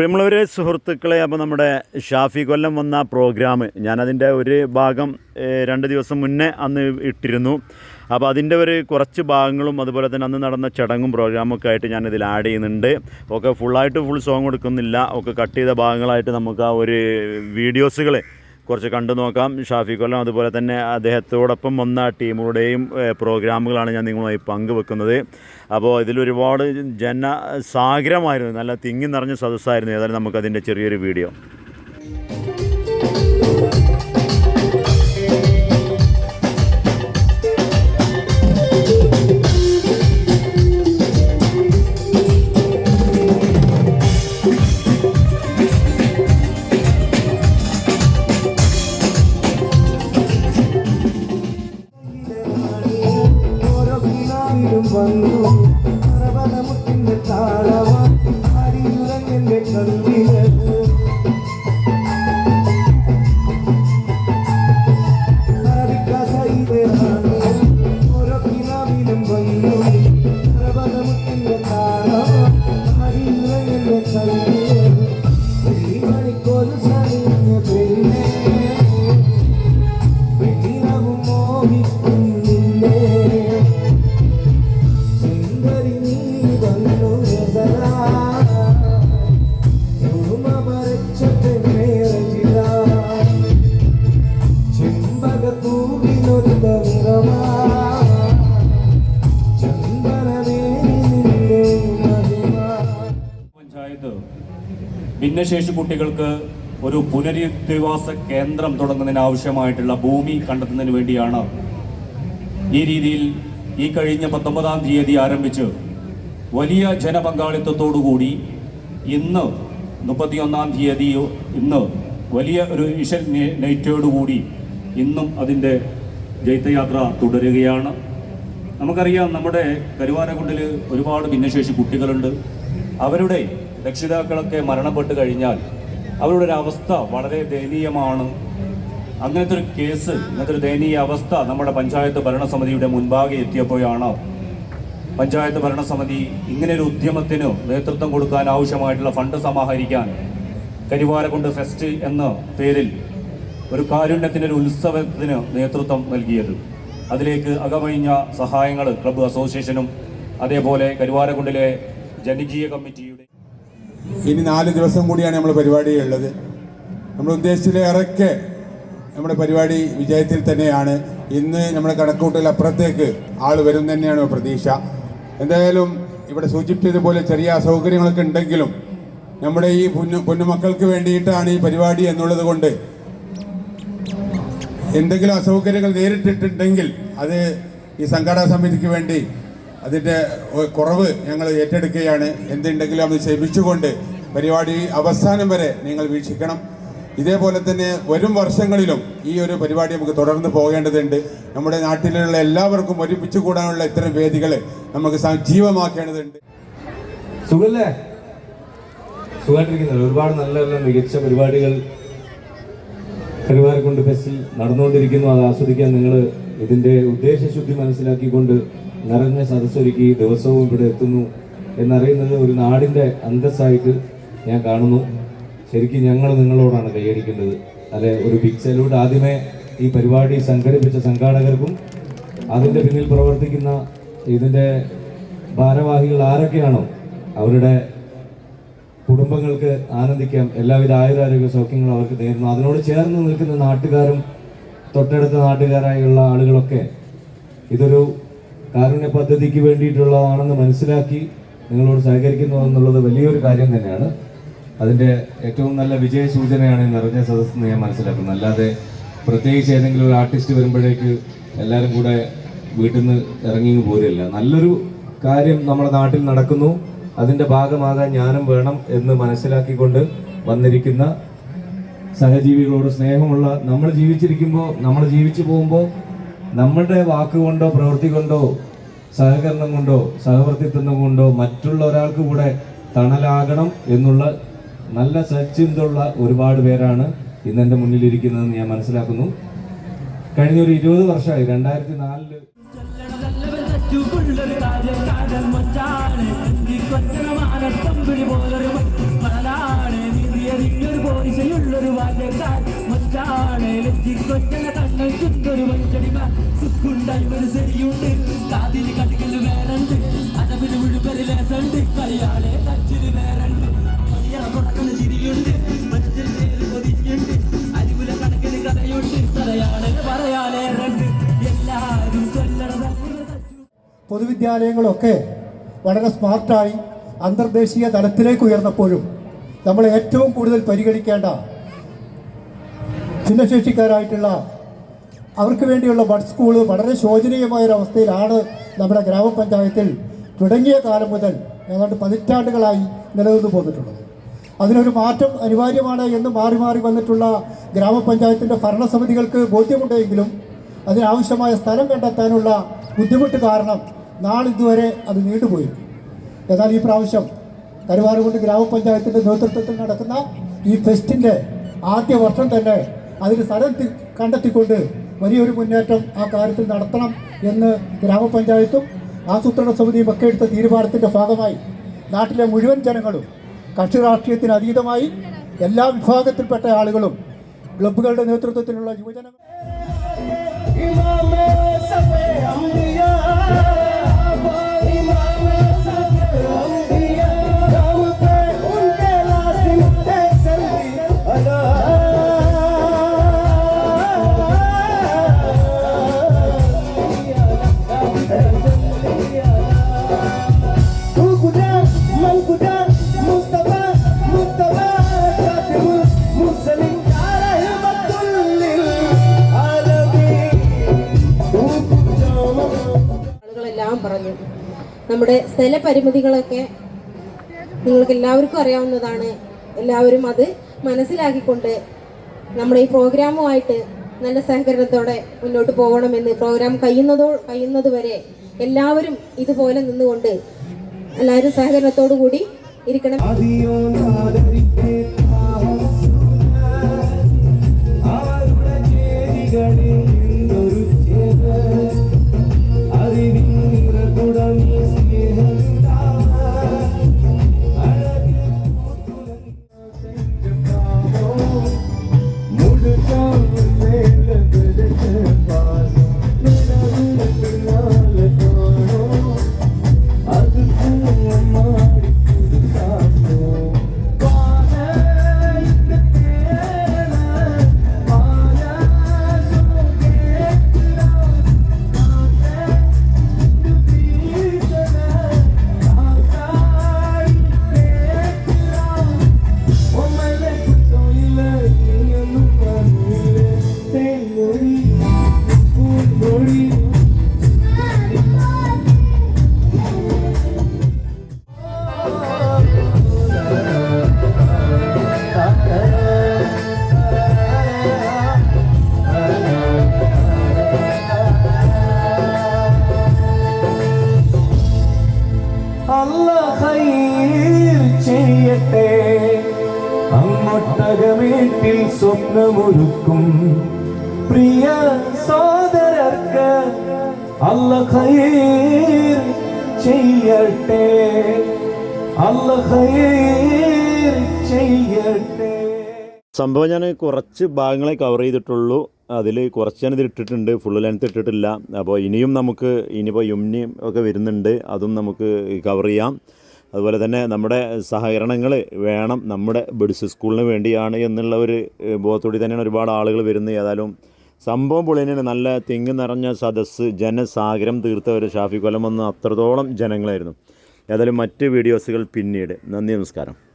പ്രിയമുള്ളവരെ സുഹൃത്തുക്കളെ അപ്പോൾ നമ്മുടെ ഷാഫി കൊല്ലം വന്ന പ്രോഗ്രാം ഞാനതിന്റെ ഒരു ഭാഗം രണ്ട് ദിവസം മുന്നേ അന്ന് ഇട്ടിരുന്നു. അപ്പോൾ അതിന്റെ ഒരു കുറച്ച് ഭാഗങ്ങളും അതുപോലെ തന്നെ അന്ന് നടന്ന ചടങ്ങും പ്രോഗ്രാമും ഒക്കെ ആയിട്ട് ഞാനിതിൽ ആഡ് ചെയ്യുന്നുണ്ട്. ഒക്കെ ഫുള്ളായിട്ട് ഫുൾ സോങ് കൊടുക്കുന്നില്ല. ഒക്കെ കട്ട് ചെയ്ത ഭാഗങ്ങളായിട്ട് നമുക്ക് ആ ഒരു വീഡിയോസുകൾ കുറച്ച് കണ്ടു നോക്കാം. ഷാഫി കൊല്ലം അതുപോലെ തന്നെ അദ്ദേഹത്തോടൊപ്പം വന്ന ടീമുകളുടെയും പ്രോഗ്രാമുകളാണ് ഞാൻ നിങ്ങളുമായി പങ്കുവെക്കുന്നത്. അപ്പോൾ ഇതിലൊരുപാട് ജനസാഗരമായിരുന്നു. നല്ല തിങ്ങി നിറഞ്ഞ സദസ്സായിരുന്നു. ഏതായാലും നമുക്കതിന്റെ ചെറിയൊരു വീഡിയോ. കിനാവിലും വന്നു. പർവതമുട്ടിന്റെ താളമായി അരിയുറങ്ങെന്റെ കൽവിനത് അറബിക്കസയിലാണ് പഞ്ചായത്ത് ഭിന്നശേഷി കുട്ടികൾക്ക് ഒരു പുനരധിവാസ കേന്ദ്രം തുടങ്ങുന്നതിന് ആവശ്യമായിട്ടുള്ള ഭൂമി കണ്ടെത്തുന്നതിന് വേണ്ടിയാണ് ഈ രീതിയിൽ ഈ കഴിഞ്ഞ പത്തൊമ്പതാം തീയതി ആരംഭിച്ച് വലിയ ജനപങ്കാളിത്തത്തോടുകൂടി ഇന്ന് മുപ്പത്തിയൊന്നാം തീയതി ഇന്ന് വലിയ ഒരു വിഷൽ നൈറ്റോടുകൂടി ഇന്നും അതിന്റെ ജൈത്യയാത്ര തുടരുകയാണ്. നമുക്കറിയാം നമ്മുടെ കരുവാരക്കുണ്ടിൽ ഒരുപാട് ഭിന്നശേഷി കുട്ടികളുണ്ട്. അവരുടെ രക്ഷിതാക്കളൊക്കെ മരണപ്പെട്ട് കഴിഞ്ഞാൽ അവരുടെ ഒരു അവസ്ഥ വളരെ ദയനീയമാണ്. അങ്ങനത്തെ ഒരു കേസ് ഇങ്ങനത്തെ ഒരു ദയനീയ അവസ്ഥ നമ്മുടെ പഞ്ചായത്ത് ഭരണസമിതിയുടെ മുൻപാകെ എത്തിയപ്പോഴാണ് പഞ്ചായത്ത് ഭരണസമിതി ഇങ്ങനെ ഒരു ഉദ്യമത്തിന് നേതൃത്വം കൊടുക്കാൻ ആവശ്യമായിട്ടുള്ള ഫണ്ട് സമാഹരിക്കാൻ കരിവാരകുണ്ട് ഫെസ്റ്റ് എന്ന പേരിൽ ഒരു കാരുണ്യത്തിനൊരു ഉത്സവത്തിന് നേതൃത്വം നൽകിയത്. അതിലേക്ക് അകമഴിഞ്ഞ സഹായങ്ങൾ ക്ലബ്ബ് അസോസിയേഷനും അതേപോലെ കരുവാരകുണ്ടിലെ ജനകീയ കമ്മിറ്റിയുടെ ഇനി നാല് ദിവസം കൂടിയാണ് നമ്മൾ പരിപാടി ഉള്ളത് നമ്മൾ ഉദ്ദേശിച്ചിലേറെയൊക്കെ നമ്മുടെ പരിപാടി വിജയത്തിൽ തന്നെയാണ്. ഇന്ന് നമ്മുടെ കണക്കൂട്ടൽ അപ്പുറത്തേക്ക് ആൾ വരും തന്നെയാണ് പ്രതീക്ഷ. എന്തായാലും ഇവിടെ സൂചിപ്പിച്ചതുപോലെ ചെറിയ അസൗകര്യങ്ങളൊക്കെ ഉണ്ടെങ്കിലും നമ്മുടെ ഈ പൊന്നു പൊന്നുമക്കൾക്ക് വേണ്ടിയിട്ടാണ് ഈ പരിപാടി എന്നുള്ളത് കൊണ്ട് എന്തെങ്കിലും അസൗകര്യങ്ങൾ നേരിട്ടിട്ടുണ്ടെങ്കിൽ അത് ഈ സംഘാടക സമിതിക്ക് വേണ്ടി അതിന്റെ കുറവ് ഞങ്ങൾ ഏറ്റെടുക്കുകയാണ്. എന്തുണ്ടെങ്കിലും അത് ക്ഷമിച്ചുകൊണ്ട് പരിപാടി അവസാനം വരെ നിങ്ങൾ വീക്ഷിക്കണം. ഇതേപോലെ തന്നെ വരും വർഷങ്ങളിലും ഈ ഒരു പരിപാടി നമുക്ക് തുടർന്ന് പോകേണ്ടതുണ്ട്. നമ്മുടെ നാട്ടിലുള്ള എല്ലാവർക്കും ഒരുമിച്ച് കൂടാനുള്ള ഇത്തരം വേദികൾ നമുക്ക് സജീവമാക്കേണ്ടതുണ്ട് സുഖല്ലേ? സുഖമായിട്ടിരിക്കുന്നത് ഒരുപാട് നല്ല നല്ല മികച്ച പരിപാടികൾ കരുവാരക്കുണ്ട് ഫെസ്റ്റിൽ നടന്നുകൊണ്ടിരിക്കുന്നു. അത് ആസ്വദിക്കാൻ നിങ്ങൾ ഇതിന്റെ ഉദ്ദേശശുദ്ധി മനസ്സിലാക്കിക്കൊണ്ട് നിറഞ്ഞ സദസ്സൊരുക്കി ദിവസവും ഇവിടെ എത്തുന്നു എന്നറിയുന്നത് ഒരു നാടിന്റെ അന്തസ്സായിട്ട് ഞാൻ കാണുന്നു. ശരിക്കും ഞങ്ങൾ നിങ്ങളോടാണ് കൈയടിക്കേണ്ടത്. അല്ലെ ഒരു ബിഗ് സല്യൂട്ട് ആദ്യമേ ഈ പരിപാടി സംഘടിപ്പിച്ച സംഘാടകർക്കും അതിന്റെ പിന്നിൽ പ്രവർത്തിക്കുന്ന ഇതിന്റെ ഭാരവാഹികൾ ആരൊക്കെയാണോ അവരുടെ കുടുംബങ്ങൾക്ക് ആനന്ദിക്കാം. എല്ലാവിധ ആയുരാരോഗ്യ സൗഖ്യങ്ങളും അവർക്ക് നേരുന്നു അതിനോട് ചേർന്ന് നിൽക്കുന്ന നാട്ടുകാരും തൊട്ടടുത്ത നാട്ടുകാരായുള്ള ആളുകളൊക്കെ ഇതൊരു കാരുണ്യ പദ്ധതിക്ക് വേണ്ടിയിട്ടുള്ളതാണെന്ന് മനസ്സിലാക്കി നിങ്ങളോട് സഹകരിക്കുന്നു എന്നുള്ളത് വലിയൊരു കാര്യം തന്നെയാണ്. അതിന്റെ ഏറ്റവും നല്ല വിജയ സൂചനയാണ് ഈ നിറഞ്ഞ സദസ്സെന്ന് ഞാൻ മനസ്സിലാക്കുന്നത് അല്ലാതെ പ്രത്യേകിച്ച് ഏതെങ്കിലും ഒരു ആർട്ടിസ്റ്റ് വരുമ്പോഴേക്ക് എല്ലാവരും കൂടെ വീട്ടിൽ നിന്ന് ഇറങ്ങി പോരില്ല നല്ലൊരു കാര്യം നമ്മുടെ നാട്ടിൽ നടക്കുന്നു. അതിന്റെ ഭാഗമാകാൻ ഞാനും വേണം എന്ന് മനസ്സിലാക്കിക്കൊണ്ട് വന്നിരിക്കുന്ന സഹജീവികളോട് സ്നേഹമുള്ള നമ്മൾ ജീവിച്ചിരിക്കുമ്പോൾ നമ്മൾ ജീവിച്ചു പോകുമ്പോൾ നമ്മളുടെ വാക്കുകൊണ്ടോ പ്രവൃത്തി കൊണ്ടോ സഹകരണം കൊണ്ടോ സഹവർത്തിത്വം കൊണ്ടോ മറ്റുള്ള ഒരാൾക്ക് കൂടെ തണലാകണം എന്നുള്ള നല്ല സച്ചിന്തയുള്ള ഒരുപാട് പേരാണ് ഇന്ന് എന്റെ മുന്നിലിരിക്കുന്നതെന്ന് ഞാൻ മനസ്സിലാക്കുന്നു. കഴിഞ്ഞ ഒരു ഇരുപത് വർഷമായി രണ്ടായിരത്തി നാലിൽ പോലൊരു കണ്ണൊരു വഞ്ചടിമ സുക്കുണ്ടായി ഒരു വേറണ്ട്. പൊതുവിദ്യാലയങ്ങളൊക്കെ വളരെ സ്മാർട്ടായി അന്തർദേശീയ തലത്തിലേക്ക് ഉയർന്നപ്പോഴും നമ്മൾ ഏറ്റവും കൂടുതൽ പരിഗണിക്കേണ്ട ഭിന്നശേഷിക്കാരായിട്ടുള്ള അവർക്ക് വേണ്ടിയുള്ള ബഡ് സ്കൂൾ വളരെ ശോചനീയമായ ഒരു അവസ്ഥയിലാണ് നമ്മുടെ ഗ്രാമപഞ്ചായത്തിൽ തുടങ്ങിയ കാലം മുതൽ ഏതാണ്ട് പതിറ്റാണ്ടുകളായി നിലനിന്ന് പോന്നിട്ടുള്ളത്. അതിനൊരു മാറ്റം അനിവാര്യമാണ് എന്ന് മാറി മാറി വന്നിട്ടുള്ള ഗ്രാമപഞ്ചായത്തിന്റെ ഭരണസമിതികൾക്ക് ബോധ്യമുണ്ടെങ്കിലും അതിനാവശ്യമായ സ്ഥലം കണ്ടെത്താനുള്ള ബുദ്ധിമുട്ട് കാരണം നാളിതുവരെ അത് നീണ്ടുപോയി. എന്നാൽ ഈ പ്രാവശ്യം കരുവാറുകുണ്ട് ഗ്രാമപഞ്ചായത്തിന്റെ നേതൃത്വത്തിൽ നടക്കുന്ന ഈ ഫെസ്റ്റിന്റെ ആദ്യ വർഷം തന്നെ അതിന് സ്ഥലം കണ്ടെത്തിക്കൊണ്ട് വലിയൊരു മുന്നേറ്റം ആ കാര്യത്തിൽ നടത്തണം എന്ന് ഗ്രാമപഞ്ചായത്തും ആസൂത്രണ സമിതിയും ഒക്കെ എടുത്ത തീരുമാനത്തിന്റെ ഭാഗമായി നാട്ടിലെ മുഴുവൻ ജനങ്ങളും കക്ഷി രാഷ്ട്രീയത്തിന് അതീതമായി എല്ലാ വിഭാഗത്തിൽപ്പെട്ട ആളുകളും ക്ലബ്ബുകളുടെ നേതൃത്വത്തിലുള്ള യുവജന നമ്മുടെ സ്ഥലപരിമിതികളൊക്കെ നിങ്ങൾക്ക് എല്ലാവർക്കും അറിയാവുന്നതാണ്. എല്ലാവരും അത് മനസ്സിലാക്കിക്കൊണ്ട് നമ്മുടെ ഈ പ്രോഗ്രാമുമായിട്ട് നല്ല സഹകരണത്തോടെ മുന്നോട്ട് പോകണമെന്ന് പ്രോഗ്രാം കഴിയുന്നതോ കഴിയുന്നത് വരെ എല്ലാവരും ഇതുപോലെ നിന്നുകൊണ്ട് എല്ലാവരും സഹകരണത്തോടു കൂടി ഇരിക്കണം ഖൈർ ചെയ്യട്ടെ. അങ്ങൊട്ടകമേട്ടിൽ സ്വപ്നമൊരുക്കും. പ്രിയ സോദരർക്ക് അല്ല ഖൈർ ചെയ്യട്ടെ. അല്ല ഖൈർ ചെയ്യട്ടെ. സംഭവം ഞാൻ കുറച്ച് ഭാഗങ്ങളെ കവർ ചെയ്തിട്ടുള്ളൂ. അതിൽ കുറച്ച് ഞാനിത് ഇട്ടിട്ടുണ്ട്. ഫുൾ ലെങ്ത് ഇട്ടിട്ടില്ല. അപ്പോൾ ഇനിയും നമുക്ക് ഇനിയിപ്പോൾ യുമ്നിയും ഒക്കെ വരുന്നുണ്ട്. അതും നമുക്ക് കവർ ചെയ്യാം. അതുപോലെ തന്നെ നമ്മുടെ സഹകരണങ്ങൾ വേണം നമ്മുടെ ബിഡ്സ് സ്കൂളിന് വേണ്ടിയാണ് എന്നുള്ള ഒരു ബോധത്തോടി തന്നെയാണ് ഒരുപാട് ആളുകൾ വരുന്നത്. ഏതായാലും സംഭവം പൊളി നല്ല തിങ്ങ് നിറഞ്ഞ സദസ്സ് ജനസാഗരം തീർത്ത ഒരു ഷാഫി കൊലം വന്ന അത്രത്തോളം ജനങ്ങളായിരുന്നു. ഏതായാലും മറ്റ് വീഡിയോസുകൾ പിന്നീട്. നന്ദി നമസ്കാരം.